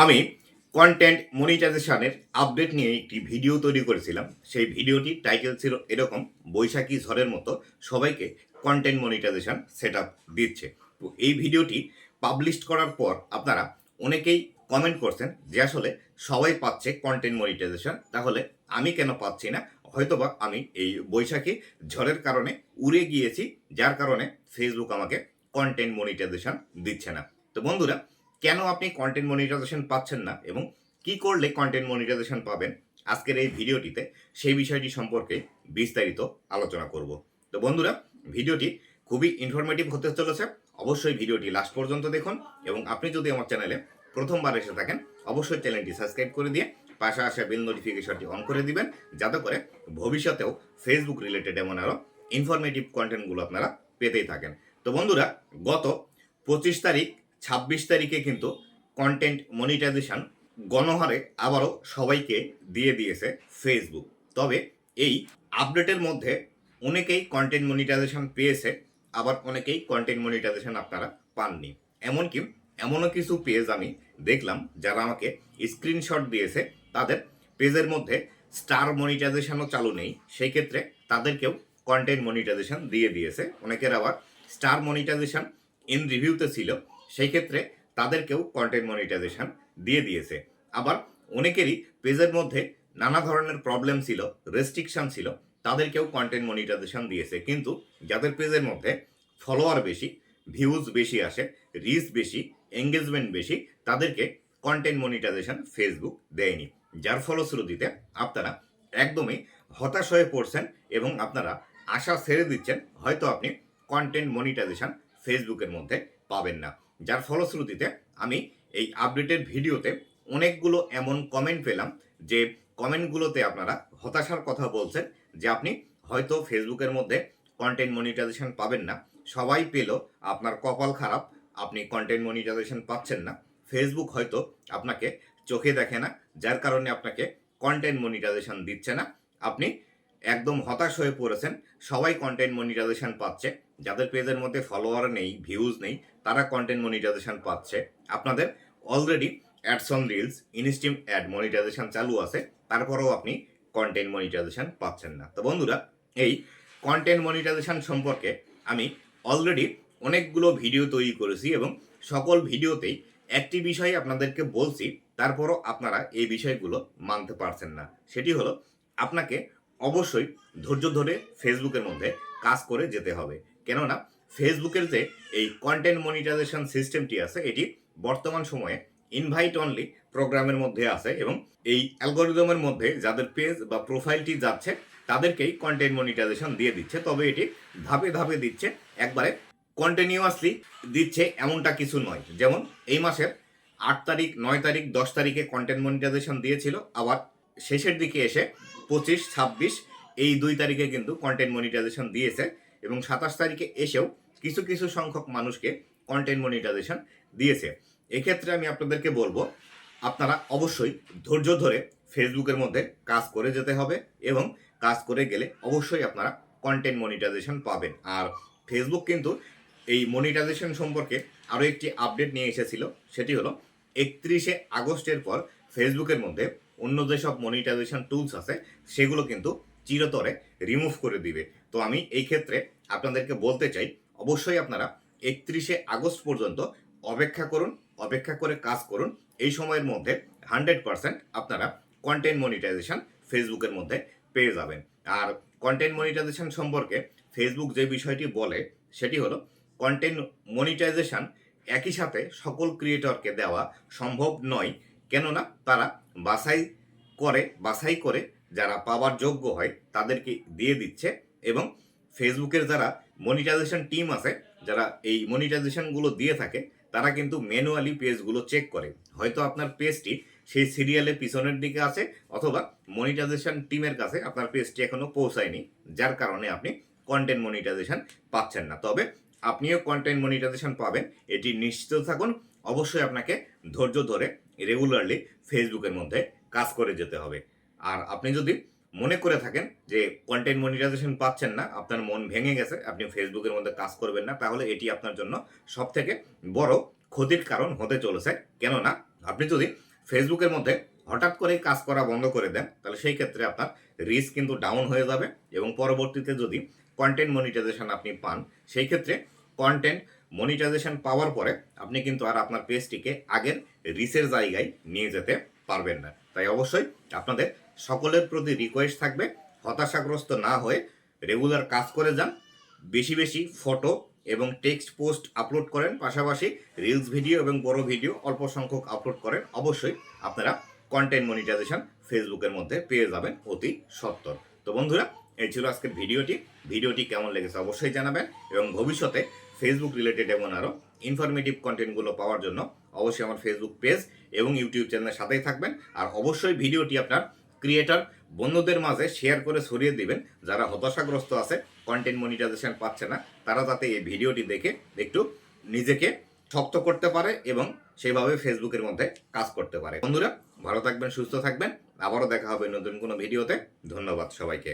আমি কন্টেন্ট মনিটাইজেশনের আপডেট নিয়ে একটি ভিডিও তৈরি করেছিলাম। সেই ভিডিওটির টাইটেল ছিল এরকম, বৈশাখী ঝড়ের মতো সবাইকে কন্টেন্ট মনিটাইজেশন সেট দিচ্ছে। তো এই ভিডিওটি পাবলিশ করার পর আপনারা অনেকেই কমেন্ট করছেন যে আসলে সবাই পাচ্ছে কন্টেন্ট মনিটাইজেশন তাহলে আমি কেন পাচ্ছি না? হয়তোবা আমি এই বৈশাখী ঝড়ের কারণে উড়ে গিয়েছি, যার কারণে ফেসবুক আমাকে কন্টেন্ট মনিটাইজেশন দিচ্ছে না। তো বন্ধুরা কেন আপনি কন্টেন্ট মনিটাইজেশন পাচ্ছেন না এবং কি করলে কন্টেন্ট মনিটাইজেশন পাবেন আজকের এই ভিডিওটিতে সেই বিষয়টি সম্পর্কে বিস্তারিত আলোচনা করব। তো বন্ধুরা, ভিডিওটি খুবই ইনফরমেটিভ হতে চলেছে। অবশ্যই ভিডিওটি লাস্ট পর্যন্ত দেখুন এবং আপনি যদি আমার চ্যানেলে প্রথমবার এসে থাকেন, অবশ্যই চ্যানেলটি সাবস্ক্রাইব করে দিয়ে পাশে আসা বেল নোটিফিকেশনটি অন করে দিবেন, যাতে করে ভবিষ্যতেও ফেসবুক রিলেটেড এমন আরও ইনফরমেটিভ কন্টেন্টগুলো আপনারা পেতেই থাকেন। তো বন্ধুরা, গত পঁচিশ তারিখ ছাব্বিশ তারিখে কিন্তু কন্টেন্ট মনিটাইজেশন গণহারে আবারও সবাইকে দিয়ে দিয়েছে ফেসবুক তবে এই আপডেটের মধ্যে অনেকেই কন্টেন্ট মনিটাইজেশন পেয়েছে, আবার অনেকেই কন্টেন্ট মনিটাইজেশন আপনারা পাননি। এমনকি এমনও কিছু পেজ আমি দেখলাম যারা আমাকে স্ক্রিনশট দিয়েছে, তাদের পেজের মধ্যে স্টার মনিটাইজেশনও চালু নেই। সেই ক্ষেত্রে তাদেরকেও কন্টেন্ট মনিটাইজেশন দিয়ে দিয়েছে। অনেকের আবার স্টার মনিটাইজেশন ইন রিভিউতে ছিল। সেই ক্ষেত্রে তাদেরকেও কন্টেন্ট মনিটাইজেশন দিয়ে দিয়েছে। আবার অনেকেরই পেজের মধ্যে নানা ধরনের প্রবলেম ছিল রেস্ট্রিকশন ছিল, তাদেরকেও কন্টেন্ট মনিটাইজেশন দিয়েছে। কিন্তু যাদের পেজের মধ্যে ফলোয়ার বেশি ভিউজ বেশি আসে রিচ বেশি এঙ্গেজমেন্ট বেশি, তাদেরকে কন্টেন্ট মনিটাইজেশন ফেসবুক দেয়নি। যার ফলশ্রুতিতে আপনারা একদমই হতাশ হয়ে পড়ছেন এবং আপনারা আশা ছেড়ে দিচ্ছেন, হয়তো আপনি কন্টেন্ট মনিটাইজেশন ফেসবুকের মধ্যে পাবেন না। যার ফলশ্রুতিতে আমি এই আপডেটের ভিডিওতে অনেকগুলো এমন কমেন্ট পেলাম যে কমেন্টগুলোতে আপনারা হতাশার কথা বলছেন যে আপনি হয়তো ফেসবুকের মধ্যে কন্টেন্ট মনিটাইজেশন পাবেন না। সবাই পেল, আপনার কপাল খারাপ, আপনি কন্টেন্ট মনিটাইজেশন পাচ্ছেন না। ফেসবুক হয়তো আপনাকে চোখে দেখে না, যার কারণে আপনাকে কন্টেন্ট মনিটাইজেশন দিচ্ছে না। আপনি একদম হতাশ হয়ে পড়েছেন। সবাই কন্টেন্ট মনিটাইজেশন পাচ্ছে। যাদের পেজের মধ্যে ফলোয়ার নেই ভিউজ নেই, তারা কন্টেন্ট মনিটাইজেশন পাচ্ছে। আপনাদের already ads on reels instream ad monetisation চালু আছে, তারপরেও আপনি কন্টেন্ট মনিটাইজেশন পাচ্ছেন না। তো বন্ধুরা, এই কন্টেন্ট মনিটাইজেশন সম্পর্কে আমি অলরেডি অনেকগুলো ভিডিও তৈরি করেছি এবং সকল ভিডিওতেই একটি বিষয় আপনাদেরকে বলছি, তারপরও আপনারা এই বিষয়গুলো মানতে পারছেন না। সেটি হলো, আপনাকে অবশ্যই ধৈর্য ধরে ফেসবুকের মধ্যে কাজ করে যেতে হবে। কেননা, ফেসবুকের যে এই কন্টেন্ট মনিটাইজেশন সিস্টেমটি আছে, এটি বর্তমান সময়ে ইনভাইট অনলি প্রোগ্রামের মধ্যে আছে এবং এই অ্যালগোরিদমের মধ্যে যাদের পেজ বা প্রোফাইলটি যাচ্ছে, তাদেরকেই কন্টেন্ট মনিটাইজেশন দিয়ে দিচ্ছে। তবে এটি ধাপে ধাপে দিচ্ছে, একবারে কন্টিনিউয়াসলি দিচ্ছে এমনটা কিছু নয়। যেমন, এই মাসের আট তারিখ, নয় তারিখ, দশ তারিখে কন্টেন্ট মনিটাইজেশন দিয়েছিল, আবার শেষের দিকে এসে পঁচিশ, ছাব্বিশ, এই দুই তারিখে কিন্তু কন্টেন্ট মনিটাইজেশন দিয়েছে এবং সাতাশ তারিখে এসেও কিছু কিছু সংখ্যক মানুষকে কন্টেন্ট মনিটাইজেশন দিয়েছে। এক্ষেত্রে আমি আপনাদেরকে বলব, আপনারা অবশ্যই ধৈর্য ধরে ফেসবুকের মধ্যে কাজ করে যেতে হবে এবং কাজ করে গেলে অবশ্যই আপনারা কন্টেন্ট মনিটাইজেশন পাবেন। আর ফেসবুক কিন্তু এই মনিটাইজেশন সম্পর্কে আরও একটি আপডেট নিয়ে এসেছিল, সেটি হলো একত্রিশে আগস্টের পর ফেসবুকের মধ্যে অন্য যেসব মনিটাইজেশন টুলস আছে, সেগুলো কিন্তু চিরতরে রিমুভ করে দিবে। তো আমি এই ক্ষেত্রে আপনাদেরকে বলতে চাই, অবশ্যই আপনারা একত্রিশে আগস্ট পর্যন্ত অপেক্ষা করুন, অপেক্ষা করে কাজ করুন। এই সময়ের মধ্যে হান্ড্রেড পার্সেন্ট আপনারা কন্টেন্ট মনিটাইজেশন ফেসবুকের মধ্যে পেয়ে যাবেন। আর কন্টেন্ট মনিটাইজেশন সম্পর্কে ফেসবুক যে বিষয়টি বলে, সেটি হলো কন্টেন্ট মনিটাইজেশন একই সাথে সকল ক্রিয়েটরকে দেওয়া সম্ভব নয়। কেননা তারা বাছাই করে বাছাই করে যারা পাওয়ার যোগ্য হয় তাদেরকে দিয়ে দিচ্ছে এবং ফেসবুকের যারা মনিটাইজেশন টিম আছে, যারা এই মনিটাইজেশনগুলো দিয়ে থাকে, তারা কিন্তু ম্যানুয়ালি পেজগুলো চেক করে। হয়তো আপনার পেজটি সেই সিরিয়ালের পিছনের দিকে আছে অথবা মনিটাইজেশন টিমের কাছে আপনার পেজটি এখনও পৌঁছায়নি, যার কারণে আপনি কন্টেন্ট মনিটাইজেশন পাচ্ছেন না। তবে আপনিও কন্টেন্ট মনিটাইজেশন পাবেন, এটি নিশ্চিত থাকুন। অবশ্যই আপনাকে ধৈর্য ধরে রেগুলারলি ফেসবুকের মধ্যে কাজ করে যেতে হবে। আর আপনি যদি মনে করে থাকেন যে কন্টেন্ট মনিটাইজেশন পাচ্ছেন না, আপনার মন ভেঙে গেছে, আপনি ফেসবুকের মধ্যে কাজ করবেন না, তাহলে এটি আপনার জন্য সব থেকে বড় ক্ষতির কারণ হতে চলেছে। কেননা আপনি যদি ফেসবুকের মধ্যে হঠাৎ করে কাজ করা বন্ধ করে দেন, তাহলে সেই ক্ষেত্রে আপনার রিস্ক কিন্তু ডাউন হয়ে যাবে এবং পরবর্তীতে যদি কন্টেন্ট মনিটাইজেশন আপনি পান, সেই ক্ষেত্রে কন্টেন্ট মনিটাইজেশন পাওয়ার পরে আপনি কিন্তু আর আপনার পেজটিকে আগের রিসের জায়গায় নিয়ে যেতে পারবেন না। তাই অবশ্যই আপনাদের সকলের প্রতি রিকোয়েস্ট থাকবে, হতাশাগ্রস্ত না হয়ে রেগুলার কাজ করে যান, বেশি বেশি ফটো এবং টেক্সট পোস্ট আপলোড করেন, পাশাপাশি রিলস ভিডিও এবং বড় ভিডিও অল্প সংখ্যক আপলোড করেন, অবশ্যই আপনারা কন্টেন্ট মনিটাইজেশন ফেসবুকের মধ্যে পেয়ে যাবেন অতি সত্তর। তো বন্ধুরা, এই ছিল আজকের ভিডিওটি ভিডিওটি কেমন লেগেছে অবশ্যই জানাবেন এবং ভবিষ্যতে ফেসবুক রিলেটেড এমন আরও ইনফরমেটিভ কন্টেন্টগুলো পাওয়ার জন্য অবশ্যই আমার ফেসবুক পেজ এবং ইউটিউব চ্যানেলের সাথেই থাকবেন। আর অবশ্যই ভিডিওটি আপনার ক্রিয়েটর বন্ধুদের মাঝে শেয়ার করে ছড়িয়ে দিবেন। যারা হতাশাগ্রস্ত আছে কন্টেন্ট মনিটাইজেশন পাচ্ছে না, তারা যাতে এই ভিডিওটি দেখে একটু নিজেকে শক্ত করতে পারে এবং সেভাবে ফেসবুকের মধ্যে কাজ করতে পারে। বন্ধুরা, ভালো থাকবেন, সুস্থ থাকবেন। আবারও দেখা হবে নতুন কোনো ভিডিওতে। ধন্যবাদ সবাইকে।